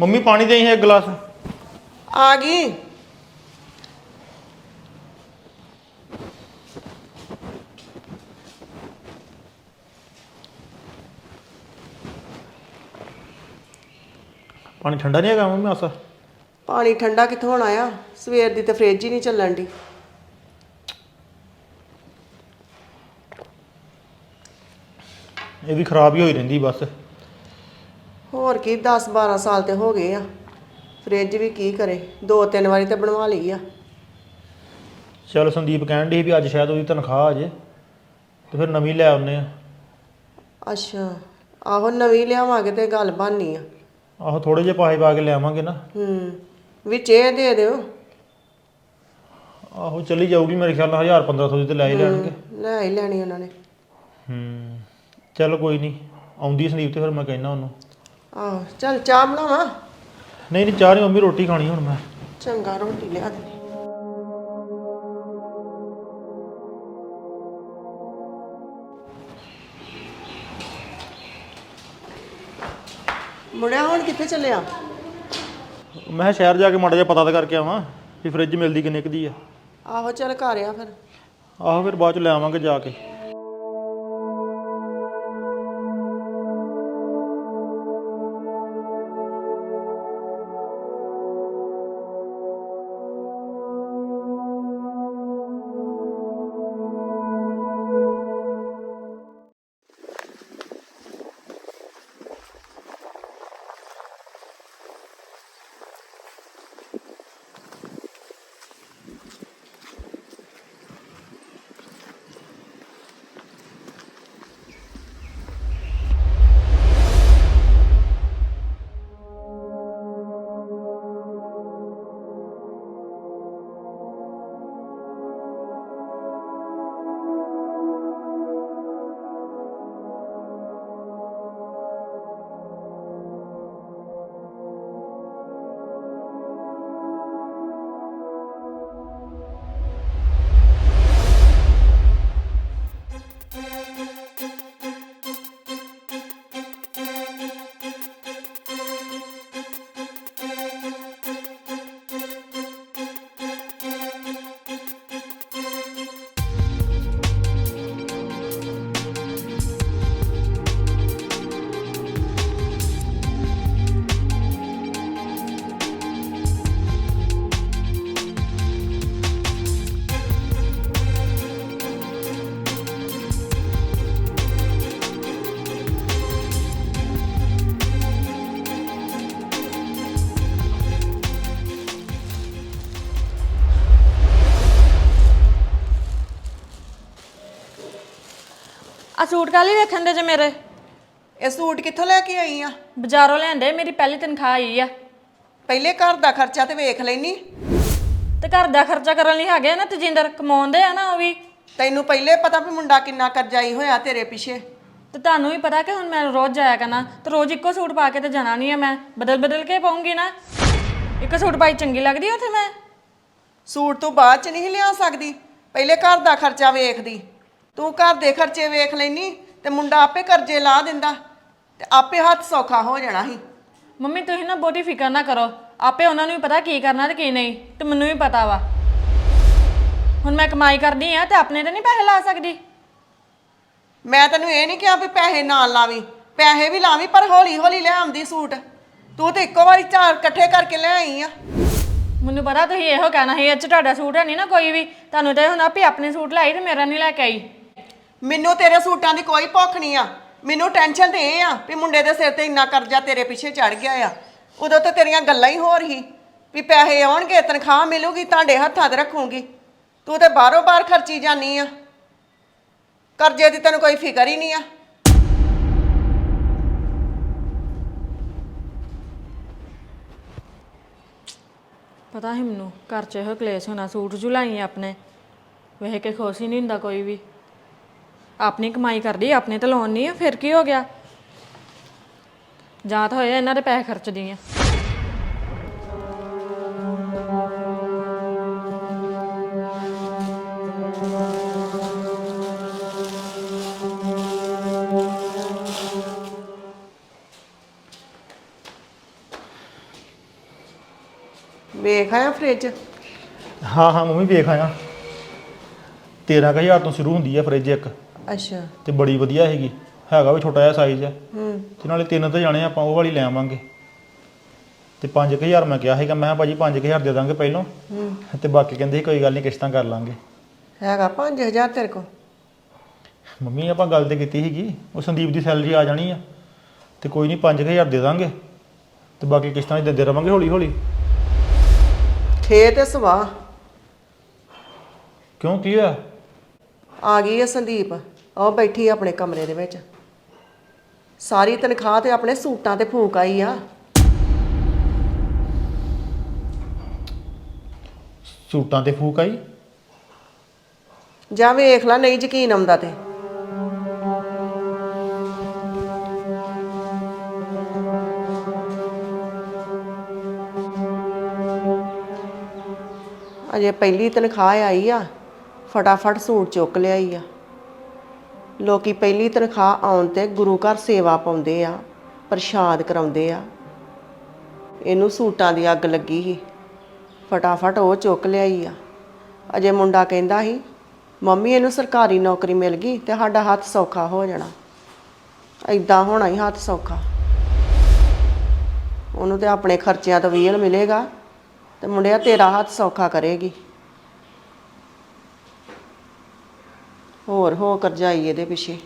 Mummy ਪਾਣੀ ਦੇਈ ਹੈ ਇੱਕ ਗਲਾਸ? ਆ ਗਈ। ਪਾਣੀ ਠੰਡਾ ਨਹੀਂ ਹੈਗਾ ਮੰਮੀ ਆਸਾ ਪਾਣੀ ਠੰਡਾ ਕਿੱਥੋਂ ਹੋਣਾ ਆ? ਸਵੇਰ ਦੀ ਤੇ ਫ੍ਰਿਜ ਹੀ ਨਹੀਂ ਚੱਲਣ ਦੀ ਇਹ ਵੀ ਖਰਾਬ ਹੀ ਹੋਈ ਰਹਿੰਦੀ ਬਸ। ਹੋਰ ਕੀ 10 12 ਸਾਲ ਤੇ ਹੋ ਗਏ ਆ। ਫ੍ਰਿਜ ਵੀ ਕੀ ਕਰੇ ਦੋ ਤਿੰਨ ਵਾਰੀ ਤੇ ਬਣਵਾ ਲਈ ਆ। ਚਲ ਸੰਦੀਪ ਕਹਿਣ ਦੀ ਵੀ ਅੱਜ ਸ਼ਾਇਦ ਉਹਦੀ ਤਨਖਾਹ ਆ ਜੇ ਤੇ ਫਿਰ ਨਵੀਂ ਲੈ ਆਉਨੇ ਆ। ਅੱਛਾ ਆਹੋ ਨਵੀਂ ਲਿਆਵਾਂਗੇ ਤੇ ਗੱਲ ਬਣਨੀ ਆ। ਆਹੋ ਥੋੜੇ ਜਿਹੇ ਪਾਸੇ ਪਾ ਕੇ ਲੈ ਆਵਾਂਗੇ ਨਾ। ਹੂੰ ਵਿੱਚ ਇਹ ਦੇ ਦਿਓ। ਆਹੋ ਚਲੀ ਜਾਊਗੀ ਮੇਰੇ ਖਿਆਲ ਨਾਲ 1000 1500 ਦੀ ਤੇ ਲੈ ਹੀ ਲੈਣਗੇ। ਲੈ ਹੀ ਲੈਣੀ ਉਹਨਾਂ ਨੇ। ਹੂੰ ਚਲ ਕੋਈ ਨਹੀਂ ਆਉਂਦੀ ਸੰਦੀਪ ਤੇ ਫਿਰ ਮੈਂ ਕਹਿਣਾ ਉਹਨੂੰ। ਆਹੋ ਚੱਲ ਚਾਹ ਬਣਾਵਾਂ? ਨਹੀਂ ਨਹੀਂ ਚਾਹ ਨਹੀਂ ਮੰਮੀ ਰੋਟੀ ਖਾਣੀ ਹੁਣ ਮੈਂ। ਚੰਗਾ ਰੋਟੀ ਲਿਆ ਦੇ। ਮੁੜਿਆ ਹੁਣ ਕਿੱਥੇ ਚੱਲਿਆ? ਮੈਂ ਕਿਹਾ ਸ਼ਹਿਰ ਜਾ ਕੇ ਮਾੜਾ ਜਿਹਾ ਪਤਾ ਤਾਂ ਕਰਕੇ ਆਵਾਂ ਵੀ ਫ੍ਰਿਜ ਮਿਲਦੀ ਕਿੰਨੇ ਕੁ ਦੀ ਆ। ਆਹੋ ਚੱਲ ਘਰ ਆ ਫਿਰ। ਆਹੋ ਫਿਰ ਬਾਅਦ ਚ ਲੈ ਆਵਾਂਗੇ ਜਾ ਕੇ। ਸੂਟ ਕਾਲੀ ਵੇਖਣ ਦੇ ਜੇ ਮੇਰੇ? ਇਹ ਸੂਟ ਕਿੱਥੋਂ ਲੈ ਕੇ ਆਈ ਆ? ਬਾਜ਼ਾਰੋਂ ਲੈਂਦੇ ਮੇਰੀ ਪਹਿਲੀ ਤਨਖਾਹ ਆਈ ਆ। ਪਹਿਲੇ ਘਰ ਦਾ ਖਰਚਾ ਤੇ ਵੇਖ ਲੈਨੀ। ਤੇ ਘਰ ਦਾ ਖਰਚਾ ਕਰਨ ਲਈ ਹੈਗੇ ਆ ਨਾ ਤਜਿੰਦਰ ਕਮਾਉਂਦੇ ਆ ਨਾ ਉਹ ਵੀ। ਤੈਨੂੰ ਪਹਿਲੇ ਪਤਾ ਵੀ ਮੁੰਡਾ ਕਿੰਨਾ ਕਰਜ਼ਾਈ ਹੋਇਆ ਤੇਰੇ ਪਿੱਛੇ। ਤੇ ਤੁਹਾਨੂੰ ਵੀ ਪਤਾ ਕਿ ਹੁਣ ਮੈਂ ਰੋਜ਼ ਜਾਇਆ ਕਰਨਾ ਤੇ ਰੋਜ਼ ਇੱਕੋ ਸੂਟ ਪਾ ਕੇ ਤੇ ਜਾਣਾ ਨਹੀਂ ਆ ਮੈਂ। ਬਦਲ ਬਦਲ ਕੇ ਪਾਉਂਗੀ ਨਾ। ਇੱਕ ਸੂਟ ਪਾਈ ਚੰਗੀ ਲੱਗਦੀ ਉੱਥੇ ਮੈਂ? ਸੂਟ ਤੂੰ ਬਾਅਦ ਚ ਨਹੀਂ ਲਿਆ ਸਕਦੀ। ਪਹਿਲੇ ਘਰ ਦਾ ਖਰਚਾ ਵੇਖਦੀ। ਤੂੰ ਘਰ ਦੇ ਖਰਚੇ ਵੇਖ ਲੈਨੀ ਤੇ ਮੁੰਡਾ ਆਪੇ ਕਰਜ਼ੇ ਲਾ ਦਿੰਦਾ ਤੇ ਆਪੇ ਹੱਥ ਸੌਖਾ ਹੋ ਜਾਣਾ ਸੀ। ਮੰਮੀ ਤੁਸੀਂ ਨਾ ਬਹੁਤੀ ਫਿਕਰ ਨਾ ਕਰੋ। ਆਪੇ ਉਹਨਾਂ ਨੂੰ ਵੀ ਪਤਾ ਕੀ ਕਰਨਾ ਤੇ ਕੀ ਨਹੀਂ ਤੇ ਮੈਨੂੰ ਵੀ ਪਤਾ ਵਾ। ਹੁਣ ਮੈਂ ਕਮਾਈ ਕਰਦੀ ਆ ਤੇ ਆਪਣੇ ਤੇ ਨਹੀਂ ਪੈਸੇ ਲਾ ਸਕਦੀ। ਮੈਂ ਤੈਨੂੰ ਇਹ ਨਹੀਂ ਕਿਹਾ ਵੀ ਪੈਸੇ ਨਾਲ ਲਾਵੀਂ ਪੈਸੇ ਵੀ ਲਾਵੀਂ ਪਰ ਹੌਲੀ ਹੌਲੀ ਲੈ ਆਉਂਦੀ ਸੂਟ। ਤੂੰ ਤੇ ਇੱਕੋ ਵਾਰੀ ਚਾਰ ਇਕੱਠੇ ਕਰਕੇ ਲੈ ਆਈ ਆ। ਮੈਨੂੰ ਪਤਾ ਤੁਸੀਂ ਇਹੋ ਕਹਿਣਾ ਸੀ ਇਹ 'ਚ ਤੁਹਾਡਾ ਸੂਟ ਹੈ ਨਹੀਂ ਨਾ ਕੋਈ ਵੀ। ਤੁਹਾਨੂੰ ਤੇ ਹੁਣ ਆਪੇ ਆਪਣੇ ਸੂਟ ਲਾਈ ਤੇ ਮੇਰਾ ਨਹੀਂ ਲੈ ਕੇ ਆਈ। ਮੈਨੂੰ ਤੇਰੇ ਸੂਟਾਂ ਦੀ ਕੋਈ ਭੁੱਖ ਨਹੀਂ ਆ। ਮੈਨੂੰ ਟੈਨਸ਼ਨ ਤੇ ਇਹ ਆ ਵੀ ਮੁੰਡੇ ਦੇ ਸਿਰ ਤੇ ਇੰਨਾ ਕਰਜ਼ਾ ਤੇਰੇ ਪਿੱਛੇ ਚੜ ਗਿਆ ਆ। ਉਦੋਂ ਤਾਂ ਤੇਰੀਆਂ ਗੱਲਾਂ ਹੀ ਹੋਰ ਹੀ ਵੀ ਪੈਸੇ ਆਉਣਗੇ, ਤਨਖਾਹ ਮਿਲੂਗੀ, ਤੁਹਾਡੇ ਹੱਥਾਂ 'ਤੇ ਰੱਖੂਗੀ। ਤੂੰ ਤੇ ਬਾਹਰੋਂ ਬਾਹਰ ਖਰਚੀ ਜਾਨੀ ਆ। ਕਰਜ਼ੇ ਦੀ ਤੈਨੂੰ ਕੋਈ ਫਿਕਰ ਹੀ ਨਹੀਂ ਆ। ਪਤਾ ਹੀ ਮੈਨੂੰ ਘਰ 'ਚ ਇਹੋ ਕਲੇਸ਼ ਹੋਣਾ, ਸੂਟ ਜੁਲਾਈ ਆਪਣੇ। ਵੇਖ ਕੇ ਖੁਸ਼ ਹੀ ਨਹੀਂ ਹੁੰਦਾ ਕੋਈ ਵੀ। ਆਪਣੀ ਕਮਾਈ ਕਰਦੀ ਆਪਣੇ ਤੇ ਲਾਉਣ ਨਹੀਂ ਆ ਫਿਰ ਕੀ ਹੋ ਗਿਆ? ਜਾਂ ਤਾਂ ਹੋਇਆ ਇਹਨਾਂ ਦੇ ਪੈਸੇ ਖਰਚਦੀ ਆ। ਵੇਖ ਆਇਆ ਫ੍ਰਿਜ ਹਾਂ ਹਾਂ ਮੰਮੀ ਵੇਖ ਆਇਆ। 13000 ਤੋਂ ਸ਼ੁਰੂ ਹੁੰਦੀ ਆ ਫ੍ਰਿਜ ਇੱਕ। ਅੱਛਾ। ਤੇ ਬੜੀ ਵਧੀਆ ਹੈਗੀ। ਹੈਗਾ ਵੀ ਛੋਟਾ ਜਿਹਾ ਸਾਈਜ਼ ਆ। ਹੂੰ। ਤੇ ਨਾਲੇ ਤਿੰਨ ਤੇ ਜਾਣੇ ਆਪਾਂ ਉਹ ਵਾਲੀ ਲੈ ਆਵਾਂਗੇ। ਤੇ 5000 ਮੈਂ ਕਿਹਾ ਸੀਗਾ ਮੈਂ ਕਿਹਾ ਭਾਜੀ 5000 ਦੇ ਦਾਂਗੇ ਪਹਿਲੋਂ। ਹੂੰ। ਤੇ ਬਾਕੀ ਕਹਿੰਦੇ ਸੀ ਕੋਈ ਗੱਲ ਨਹੀਂ ਕਿਸ਼ਤਾਂ ਕਰ ਲਾਂਗੇ। ਹੈਗਾ 5000 ਤੇਰੇ ਕੋਲ? ਮੰਮੀ ਆਪਾਂ ਗੱਲ ਤੇ ਕੀਤੀ ਸੀਗੀ ਉਹ ਸੰਦੀਪ ਦੀ ਸੈਲਰੀ ਆ ਜਾਣੀ ਆ। ਤੇ ਕੋਈ ਨਹੀਂ 5000 ਦੇ ਦਾਂਗੇ। ਤੇ ਬਾਕੀ ਕਿਸ਼ਤਾਂ ਹੀ ਦਿੰਦੇ ਰਵਾਂਗੇ ਹੌਲੀ ਹੌਲੀ ਥੇ ਤੇ ਸਵਾ। ਕਿਉਂ ਕੀ ਹੋਇਆ? ਆ ਗਈ ਹੈ ਸੰਦੀਪ। ਉਹ ਬੈਠੀ ਆ ਆਪਣੇ ਕਮਰੇ ਦੇ ਵਿੱਚ। ਸਾਰੀ ਤਨਖਾਹ ਤੇ ਆਪਣੇ ਸੂਟਾਂ ਤੇ ਫੂਕ ਆਈ ਆ। ਸੂਟਾਂ ਤੇ ਫੂਕ ਆਈ? ਜਾ ਵੇਖ ਲੈ ਨਹੀਂ ਯਕੀਨ ਆਉਂਦਾ ਤੇ। ਅਜੇ ਪਹਿਲੀ ਤਨਖਾਹ ਆਈ ਆ ਫਟਾਫਟ ਸੂਟ ਚੁੱਕ ਲਿਆਈ ਆ। ਲੋਕੀ ਪਹਿਲੀ ਤਨਖਾਹ ਆਉਣ ਤੇ ਗੁਰੂ ਘਰ ਸੇਵਾ ਪਾਉਂਦੇ ਆ, ਪ੍ਰਸ਼ਾਦ ਕਰਾਉਂਦੇ ਆ। ਇਹਨੂੰ ਸੂਟਾਂ ਦੀ ਅੱਗ ਲੱਗੀ ਸੀ। ਫਟਾਫਟ ਉਹ ਚੁੱਕ ਲਿਆਈ ਆ। ਅਜੇ ਮੁੰਡਾ ਕਹਿੰਦਾ ਸੀ, ਮੰਮੀ, ਇਹਨੂੰ ਸਰਕਾਰੀ ਨੌਕਰੀ ਮਿਲ ਗਈ ਤੇ ਸਾਡਾ ਹੱਥ ਸੌਖਾ ਹੋ ਜਾਣਾ। ਐਦਾਂ ਹੋਣਾ ਹੀ ਹੱਥ ਸੌਖਾ। ਉਹਨੂੰ ਤੇ ਆਪਣੇ ਖਰਚਿਆਂ ਤੋਂ ਵੀਲ ਮਿਲੇਗਾ ਤੇ ਮੁੰਡਿਆ ਤੇਰਾ ਹੱਥ ਸੌਖਾ ਕਰੇਗੀ। ਹੋਰ ਹੋ ਕਰਜਾਈ ਇਹਦੇ ਪਿੱਛੇ।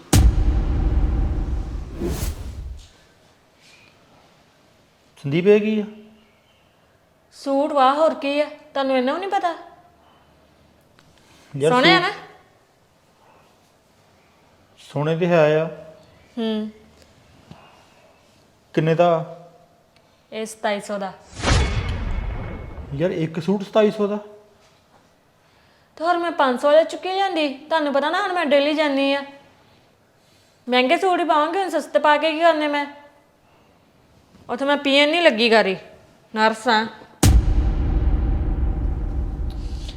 ਸੰਦੀਪ ਇਹ ਕੀ ਆ? ਸੂਟ ਵਾਹ ਹੋਰ ਕੀ ਆ? ਤੁਹਾਨੂੰ ਇਹਨਾਂ ਨਹੀਂ ਪਤਾ? ਯਾਰ ਸੋਹਣੇ ਆ ਨਾ? ਸੋਨੇ ਤੇ ਹੈ ਆ। ਹੂੰ। ਕਿੰਨੇ ਦਾ? ਇਹ 2700 ਦਾ। ਯਾਰ ਇੱਕ ਸੂਟ 2700 ਦਾ। ਤੇ ਹੋਰ ਮੈਂ 500 ਵਾਲੇ ਚੁੱਕੀ ਜਾਂਦੀ ਤੁਹਾਨੂੰ ਪਤਾ ਨਾ ਹੁਣ ਮੈਂ ਡੇਲੀ ਜਾਂਦੀ ਆ ਮਹਿੰਗੇ ਸੂਟ ਹੀ ਪਾਵਾਂਗੀ ਹੁਣ ਸਸਤੇ ਪਾ ਕੇ ਕੀ ਕਰਨੇ ਮੈਂ? ਉੱਥੇ ਮੈਂ ਪੀਐਨ ਨਹੀਂ ਲੱਗੀ ਗਾਰੀ ਨਰਸ ਆ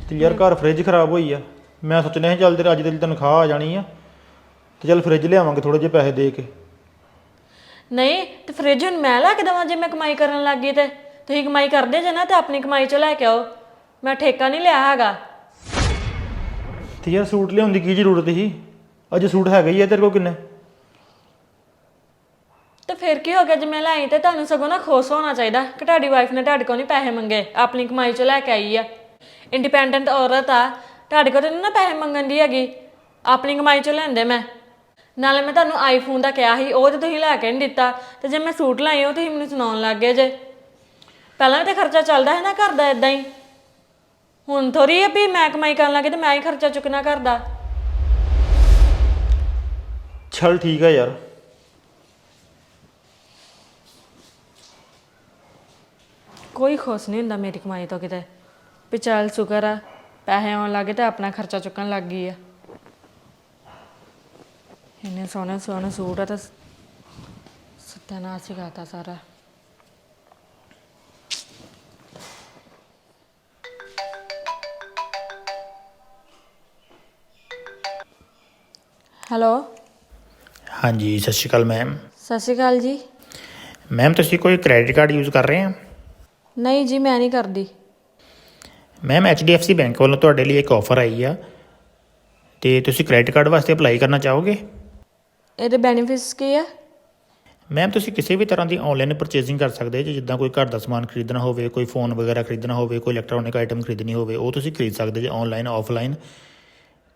ਤੇ ਯਾਰ ਘਰ ਫ੍ਰਿਜ ਖਰਾਬ ਹੋਈ ਆ। ਮੈਂ ਸੋਚਣਾ ਸੀ ਚੱਲ ਤੇਰੇ ਅੱਜ ਤੇਰੀ ਤਨਖਾਹ ਆ ਜਾਣੀ ਆ। ਤੇ ਚੱਲ ਫ੍ਰਿਜ ਲਿਆਵਾਂਗੇ ਥੋੜੇ ਜਿਹੇ ਪੈਸੇ ਦੇ ਕੇ। ਨਹੀਂ ਤੇ ਫ੍ਰਿਜ ਹੁਣ ਮੈਂ ਲੈ ਕੇ ਦੇਵਾਂ ਜੇ ਮੈਂ ਕਮਾਈ ਕਰਨ ਲੱਗ ਗਈ ਤੇ। ਤੁਸੀਂ ਕਮਾਈ ਕਰਦੇ ਜੇ ਨਾ ਤੇ ਆਪਣੀ ਕਮਾਈ ਚੋਂ ਲੈ ਕੇ ਆਓ। ਮੈਂ ਠੇਕਾ ਨਹੀਂ ਲਿਆ ਹੈਗਾ। ਤੇ ਯਾਰ ਸੂਟ ਲਿਆਉਣ ਦੀ ਕੀ ਜ਼ਰੂਰਤ ਸੀ? ਅੱਜ ਸੂਟ ਹੈਗਾ ਹੀ ਆ ਤੇਰੇ ਕੋਲ ਕਿੰਨੇ? ਤੇ ਫਿਰ ਕੀ ਹੋ ਗਿਆ? ਜੇ ਮੈਂ ਲਾਈ ਤੇ ਤੁਹਾਨੂੰ ਸਗੋਂ ਨਾ ਖੁਸ਼ ਹੋਣਾ ਚਾਹੀਦਾ। ਕਿ ਤੁਹਾਡੀ ਵਾਈਫ ਨੇ ਤੁਹਾਡੇ ਕੋਲ ਨਹੀਂ ਪੈਸੇ ਮੰਗੇ। ਆਪਣੀ ਕਮਾਈ ਚੋਂ ਲੈ ਕੇ ਆਈ ਆ। ਇੰਡੀਪੈਂਡੈਂਟ ਔਰਤ ਆ। ਤੁਹਾਡੇ ਕੋਲ ਤਾਂ ਨੀ ਨਾ ਪੈਸੇ ਮੰਗਣ ਦੀ ਹੈਗੀ। ਆਪਣੀ ਕਮਾਈ ਚੋਂ ਲੈਂਦੇ ਮੈਂ। ਨਾਲੇ ਮੈਂ ਤੁਹਾਨੂੰ ਆਈਫੋਨ ਦਾ ਕਿਹਾ ਸੀ, ਉਹ ਤੇ ਤੁਸੀਂ ਲੈ ਕੇ ਨਹੀਂ ਦਿੱਤਾ। ਤੇ ਜੇ ਮੈਂ ਸੂਟ ਲਾਈ ਉਹ ਤੁਸੀਂ ਮੈਨੂੰ ਸੁਣਾਉਣ ਲੱਗ ਗਏ ਜੇ। ਪਹਿਲਾਂ ਵੀ ਤੇ ਖਰਚਾ ਚੱਲਦਾ ਹੈ ਨਾ ਘਰ ਦਾ ਇਦਾਂ ਹੀ। ਹੁਣ ਥੋੜੀ ਹੈ ਵੀ ਮੈਂ ਕਮਾਈ ਕਰਨ ਲੱਗੇ ਤੇ ਮੈਂ ਹੀ ਖਰਚਾ ਚੁੱਕਣਾ ਘਰ ਦਾ। ਚੱਲ ਠੀਕ ਆ ਯਾਰ। ਕੋਈ ਖੁਸ਼ ਨਹੀਂ ਹੁੰਦਾ ਮੇਰੀ ਕਮਾਈ ਤੋਂ ਕਿਤੇ। ਵੀ ਚੱਲ ਸ਼ੁਕਰ ਆ ਪੈਸੇ ਆਉਣ ਲੱਗੇ ਤੇ ਆਪਣਾ ਖਰਚਾ ਚੁੱਕਣ ਲੱਗ ਗਈ ਆ। ਇੰਨੇ ਸੋਹਣੇ ਸੋਹਣੇ ਸੂਟ ਆ ਤਾਂ ਸਤਿਆਨਾਸ਼ ਹੀ ਕਰਤਾ ਸਾਰਾ। ਹੈਲੋ। ਹਾਂਜੀ ਸਤਿ ਸ਼੍ਰੀ ਅਕਾਲ ਮੈਮ। ਸਤਿ ਸ਼੍ਰੀ ਅਕਾਲ ਜੀ। ਮੈਮ ਤੁਸੀਂ ਕੋਈ ਕ੍ਰੈਡਿਟ ਕਾਰਡ ਯੂਜ਼ ਕਰ ਰਹੇ ਹੋ ਨਹੀਂ ਜੀ ਮੈਂ ਨਹੀਂ ਕਰਦੀ। ਮੈਮ HDFC ਬੈਂਕ ਵੱਲੋਂ ਤੁਹਾਡੇ ਲਈ ਇੱਕ ਆਫਰ ਆਈ ਆ। ਤੇ ਤੁਸੀਂ ਕ੍ਰੈਡਿਟ ਕਾਰਡ ਵਾਸਤੇ ਅਪਲਾਈ ਕਰਨਾ ਚਾਹੋਗੇ? ਇਹਦੇ ਬੈਨੀਫਿਟਸ ਕੀ ਆ? ਮੈਮ ਤੁਸੀਂ ਕਿਸੇ ਵੀ ਤਰ੍ਹਾਂ ਦੀ ਆਨਲਾਈਨ ਪਰਚੇਜ਼ਿੰਗ ਕਰ ਸਕਦੇ ਜੇ ਜਿੱਦਾਂ ਕੋਈ ਘਰ ਦਾ ਸਮਾਨ ਖਰੀਦਣਾ ਹੋਵੇ ਕੋਈ ਫੋਨ ਵਗੈਰਾ ਖਰੀਦਣਾ ਹੋਵੇ ਕੋਈ ਇਲੈਕਟ੍ਰੋਨਿਕ ਆਈਟਮ ਖਰੀਦਣੀ ਹੋਵੇ ਉਹ ਤੁਸੀਂ ਖਰੀਦ ਸਕਦੇ ਜੇ ਆਨਲਾਈਨ ਆਫਲਾਈਨ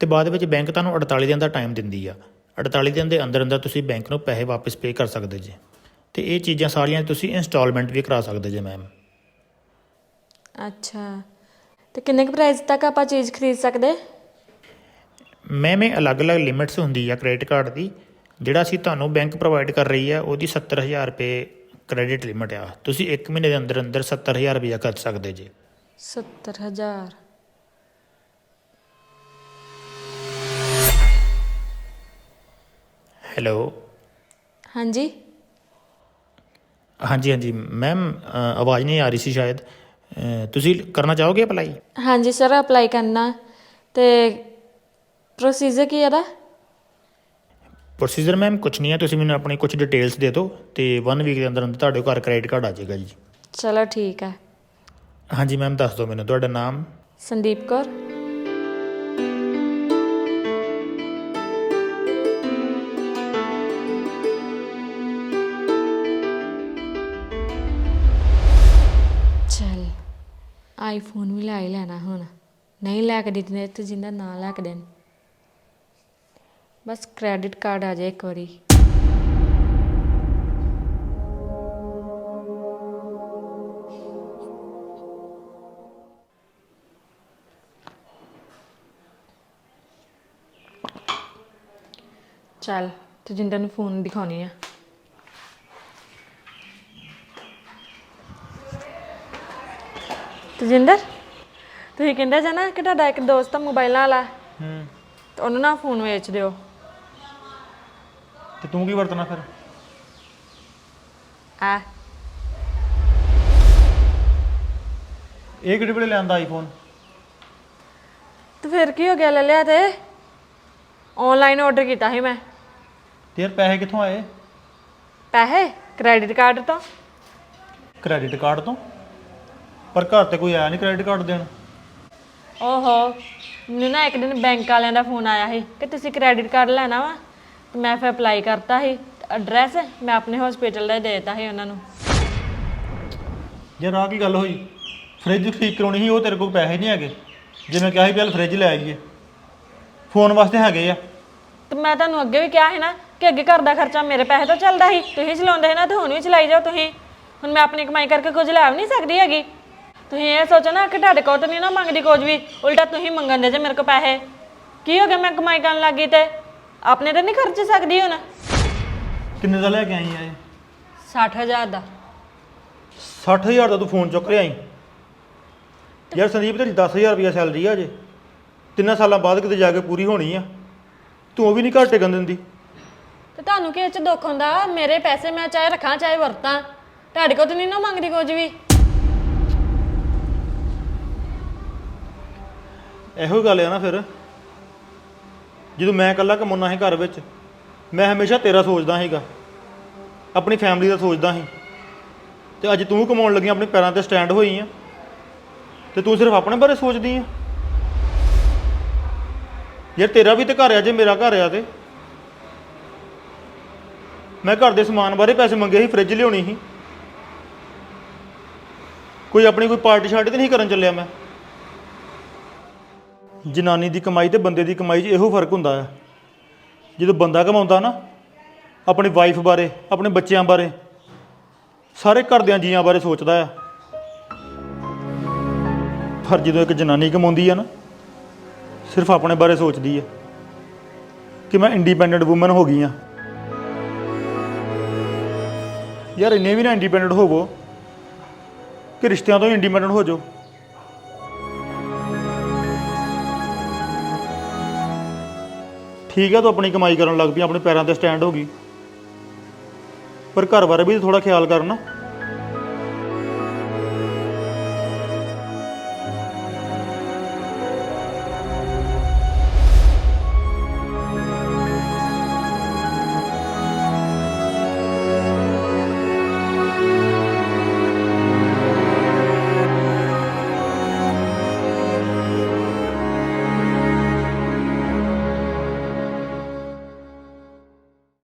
ਤੇ ਬਾਅਦ ਵਿੱਚ ਬੈਂਕ ਤੁਹਾਨੂੰ 48 ਦਿਨ ਦਾ ਟਾਈਮ ਦਿੰਦੀ ਆ। 48 ਦਿਨ ਦੇ ਅੰਦਰ ਅੰਦਰ ਤੁਸੀਂ ਬੈਂਕ ਨੂੰ ਪੈਸੇ ਵਾਪਸ ਪੇ ਕਰ ਸਕਦੇ ਜੇ। ਤੇ ਇਹ ਚੀਜ਼ਾਂ ਸਾਰੀਆਂ ਤੁਸੀਂ ਇੰਸਟਾਲਮੈਂਟ ਵੀ ਕਰਾ ਸਕਦੇ ਜੇ ਮੈਮ ਅੱਛਾ। ਤੇ ਕਿੰਨੇ ਕੁ ਪ੍ਰਾਈਸ ਤੱਕ ਆਪਾਂ ਚੀਜ਼ ਖਰੀਦ ਸਕਦੇ? ਮੈਮ ਇਹ ਅਲੱਗ-ਅਲੱਗ ਲਿਮਿਟਸ ਹੁੰਦੀ ਆ ਕ੍ਰੈਡਿਟ ਕਾਰਡ ਦੀ। ਜਿਹੜਾ ਅਸੀਂ ਤੁਹਾਨੂੰ ਬੈਂਕ ਪ੍ਰੋਵਾਈਡ ਕਰ ਰਹੀ ਆ ਉਹਦੀ 70000 ਰੁਪਏ ਕ੍ਰੈਡਿਟ ਲਿਮਿਟ ਆ। ਤੁਸੀਂ 1 ਮਹੀਨੇ ਦੇ ਅੰਦਰ ਅੰਦਰ 70000 ਰੁਪਏ ਖਰਚ ਸਕਦੇ ਜੇ। 70000 ਹੈਲੋ ਹਾਂਜੀ? ਹਾਂਜੀ ਹਾਂਜੀ. ਮੈਮ ਆਵਾਜ਼ ਨਹੀਂ ਆ ਰਹੀ ਸੀ ਸ਼ਾਇਦ। ਅ, ਤੁਸੀਂ ਕਰਨਾ ਚਾਹੋਗੇ ਅਪਲਾਈ ਹਾਂਜੀ ਸਰ ਅਪਲਾਈ ਕਰਨਾ। ਤੇ ਪ੍ਰੋਸੀਜਰ ਕੀ ਹੈ ਇਹਦਾ? ਪ੍ਰੋਸੀਜਰ ਮੈਮ ਕੁਝ ਨਹੀਂ ਹੈ ਤੁਸੀਂ ਮੈਨੂੰ ਆਪਣੀ ਕੁਝ ਡਿਟੇਲਸ ਦੇ ਦਿਓ ਤੇ 1 ਵੀਕ ਦੇ ਅੰਦਰ ਅੰਦਰ ਤੁਹਾਡੇ ਘਰ ਕ੍ਰੈਡਿਟ ਕਾਰਡ ਆ ਜਾਏਗਾ ਜੀ। ਚਲੋ ਠੀਕ ਹੈ। ਹਾਂਜੀ ਮੈਮ ਦੱਸ ਦਿਓ ਮੈਨੂੰ। ਤੁਹਾਡਾ ਨਾਮ? ਸੰਦੀਪ ਕੌਰ। ਆਈਫੋਨ ਵੀ ਲੈ ਹੀ ਲੈਣਾ ਹੁਣ। ਨਹੀਂ ਲੈ ਕੇ ਦਿੱਤੇ, ਤੇ ਜਿੰਦਾ ਨਾ ਲੈ ਕੇ ਦੇਣ। ਬਸ ਕ੍ਰੈਡਿਟ ਕਾਰਡ ਆ ਜਾਏ ਇੱਕ ਵਾਰੀ। ਚੱਲ, ਤੇ ਨੂੰ ਫੋਨ ਦਿਖਾਉਣੀ ਆ। ਤਜਿੰਦਰ ਤੁਸੀਂ ਕਹਿੰਦੇ ਜੇ ਨਾ ਕਿ ਤੁਹਾਡਾ ਇੱਕ ਦੋਸਤ ਆ ਮੋਬਾਈਲਾਂ ਵਾਲਾ ਹੂੰ। ਤੇ ਉਹਨੂੰ ਨਾ ਫੋਨ ਵੇਚ ਦਿਓ। ਤੇ ਤੂੰ ਕੀ ਵਰਤਣਾ ਫਿਰ? ਆ। ਇਹ ਕਿਹੜੇ ਵੇਲੇ ਲਿਆਂਦਾ ਆਈਫੋਨ ਤੇ ਫਿਰ ਕੀ ਹੋ ਗਿਆ ਲੈ ਲਿਆ ਤੇ? ਆਨਲਾਈਨ ਆਰਡਰ ਕੀਤਾ ਸੀ ਮੈਂ। ਤੇ ਯਾਰ ਪੈਸੇ ਕਿੱਥੋਂ ਆਏ? ਪੈਸੇ? ਕ੍ਰੈਡਿਟ ਕਾਰਡ ਤੋਂ। ਕ੍ਰੈਡਿਟ ਕਾਰਡ ਤੋਂ? ਪਰ ਘਰ ਤੇ ਕੋਈ ਆਇਆ ਨਹੀਂ ਕ੍ਰੈਡਿਟ ਕਾਰਡ ਦੇਣ। ਓਹੋ ਮੈਨੂੰ ਨਾ ਇੱਕ ਦਿਨ ਬੈਂਕ ਵਾਲਿਆਂ ਦਾ ਫੋਨ ਆਇਆ ਸੀ ਕਿ ਤੁਸੀਂ ਕ੍ਰੈਡਿਟ ਕਾਰਡ ਲੈਣਾ ਵਾ ਤੇ ਮੈਂ ਫਿਰ ਅਪਲਾਈ ਕਰਤਾ ਸੀ ਐਡਰੈਸ ਮੈਂ ਆਪਣੇ ਹਸਪੀਟਲ ਦਾ ਦੇ ਦਿੱਤਾ ਸੀ ਉਹਨਾਂ ਨੂੰ। ਯਾਰ ਆਹ ਕੀ ਗੱਲ ਹੋਈ ਫ੍ਰਿਜ ਠੀਕ ਕਰਾਉਣੀ ਸੀ ਉਹ ਤੇਰੇ ਕੋਲ ਪੈਸੇ ਨਹੀਂ ਹੈਗੇ। ਜੇ ਮੈਂ ਕਿਹਾ ਸੀ ਪਹਿਲ ਫ੍ਰਿਜ ਲੈ ਆਈਏ ਫੋਨ ਵਾਸਤੇ ਹੈਗੇ ਆ। ਤੇ ਮੈਂ ਤੁਹਾਨੂੰ ਅੱਗੇ ਵੀ ਕਿਹਾ ਸੀ ਨਾ ਕਿ ਅੱਗੇ ਘਰ ਦਾ ਖਰਚਾ ਮੇਰੇ ਪੈਸੇ ਤੋਂ ਚੱਲਦਾ ਸੀ ਤੁਸੀਂ ਚਲਾਉਂਦੇ ਸੀ ਨਾ ਤੇ ਹੁਣ ਵੀ ਚਲਾਈ ਜਾਓ ਤੁਸੀਂ। ਹੁਣ ਮੈਂ ਆਪਣੀ ਕਮਾਈ ਕਰਕੇ ਕੁਝ ਲੈ ਵੀ ਨਹੀਂ ਸਕਦੀ ਹੈਗੀ। ਤੁਸੀਂ ਇਹ ਸੋਚੋ ਨਾ ਕਿ ਤੁਹਾਡੇ ਕੋਲ ਤਾਂ ਨਹੀਂ ਨਾ ਮੰਗਦੀ ਕੁਝ ਵੀ। ਉਲਟਾ ਤੁਸੀਂ ਮੰਗਣ ਦੇ ਜੇ ਮੇਰੇ ਕੋਲ ਪੈਸੇ। ਕੀ ਹੋ ਗਿਆ ਮੈਂ ਕਮਾਈ ਕਰਨ ਲੱਗੀ ਤੇ? ਆਪਣੇ ਤੇ ਨਹੀਂ ਖਰਚ ਸਕਦੀ ਹੁਣ। ਕਿੰਨੇ ਦਾ ਲੈ ਕੇ ਆਈ ਆ ਇਹ? 60000 ਦਾ। 60000 ਦਾ ਤੂੰ ਫੋਨ ਚੁੱਕ ਰਿਹਾ ਆਈ ਯਾਰ ਸੰਦੀਪ ਤੇਰੀ 10000 ਰੁਪਇਆ ਸੈਲਰੀ ਆ ਜੇ ਤਿੰਨਾਂ ਸਾਲਾਂ ਬਾਅਦ ਕਿਤੇ ਜਾ ਕੇ ਪੂਰੀ ਹੋਣੀ ਆ। ਤੂੰ ਉਹ ਵੀ ਨਹੀਂ ਘਰ ਟਿਕਣ ਦਿੰਦੀ। ਤੇ ਤੁਹਾਨੂੰ ਕਿਹ ਚ ਦੁੱਖ ਹੁੰਦਾ? ਮੇਰੇ ਪੈਸੇ ਮੈਂ ਚਾਹੇ ਰੱਖਾਂ ਚਾਹੇ ਵਰਤਾਂ। ਤੁਹਾਡੇ ਕੋਲ ਤਾਂ ਨਹੀਂ ਨਾ ਮੰਗਦੀ ਕੁਝ ਵੀ। ਇਹੋ ਹੀ ਗੱਲ ਆ ਨਾ ਫਿਰ। ਜਦੋਂ ਮੈਂ ਇਕੱਲਾ ਕਮਾਉਣਾ ਸੀ ਘਰ ਵਿੱਚ, ਮੈਂ ਹਮੇਸ਼ਾ ਤੇਰਾ ਸੋਚਦਾ ਸੀਗਾ। ਆਪਣੀ ਫੈਮਿਲੀ ਦਾ ਸੋਚਦਾ ਸੀ। ਤੇ ਅੱਜ ਤੂੰ ਕਮਾਉਣ ਲੱਗੀ, ਆਪਣੇ ਪੈਰਾਂ ਤੇ ਸਟੈਂਡ ਹੋਈ ਆ। ਤੇ ਤੂੰ ਸਿਰਫ ਆਪਣੇ ਬਾਰੇ ਸੋਚਦੀ ਆ। ਯਾਰ ਤੇਰਾ ਵੀ ਤੇ ਘਰ ਆ, ਜੇ ਮੇਰਾ ਘਰ ਆ ਤੇ। ਮੈਂ ਘਰ ਦੇ ਸਮਾਨ ਬਾਰੇ ਪੈਸੇ ਮੰਗੇ ਸੀ ਫ੍ਰਿਜ ਲਿਆਉਣੀ ਸੀ। ਕੋਈ ਆਪਣੀ ਕੋਈ ਪਾਰਟੀ ਸ਼ਾਰਟੀ ਤੇ ਨਹੀਂ ਕਰਨ ਚੱਲਿਆ ਮੈਂ। ਜਨਾਨੀ ਦੀ ਕਮਾਈ ਤੇ ਬੰਦੇ ਦੀ ਕਮਾਈ 'ਚ ਇਹੋ ਫ਼ਰਕ ਹੁੰਦਾ ਆ। ਜਦੋਂ ਬੰਦਾ ਕਮਾਉਂਦਾ ਨਾ, ਆਪਣੀ ਵਾਈਫ ਬਾਰੇ, ਆਪਣੇ ਬੱਚਿਆਂ ਬਾਰੇ, ਸਾਰੇ ਘਰਦਿਆਂ ਜੀਆਂ ਬਾਰੇ ਸੋਚਦਾ ਆ। ਪਰ ਜਦੋਂ ਇੱਕ ਜਨਾਨੀ ਕਮਾਉਂਦੀ ਆ ਨਾ, ਸਿਰਫ ਆਪਣੇ ਬਾਰੇ ਸੋਚਦੀ ਆ ਕਿ ਮੈਂ ਇੰਡੀਪੈਂਡੈਂਟ ਔਮਨ ਹੋ ਗਈ ਆ। ਯਾਰ ਇੰਨੇ ਵੀ ਨਾ ਇੰਡੀਪੈਂਡੈਂਟ ਹੋਵੋ ਕਿ ਰਿਸ਼ਤਿਆਂ ਤੋਂ ਇੰਡੀਪੈਂਡੈਂਟ ਹੋ ਜਾਓ। ਠੀਕ ਹੈ ਤੂੰ ਆਪਣੀ ਕਮਾਈ ਕਰਨ ਲੱਗ ਪਈ, ਆਪਣੇ ਪੈਰਾਂ ਤੇ ਸਟੈਂਡ ਹੋ ਗਈ। ਪਰ ਘਰ ਬਾਰੇ ਵੀ ਥੋੜਾ ਖਿਆਲ ਕਰਨਾ।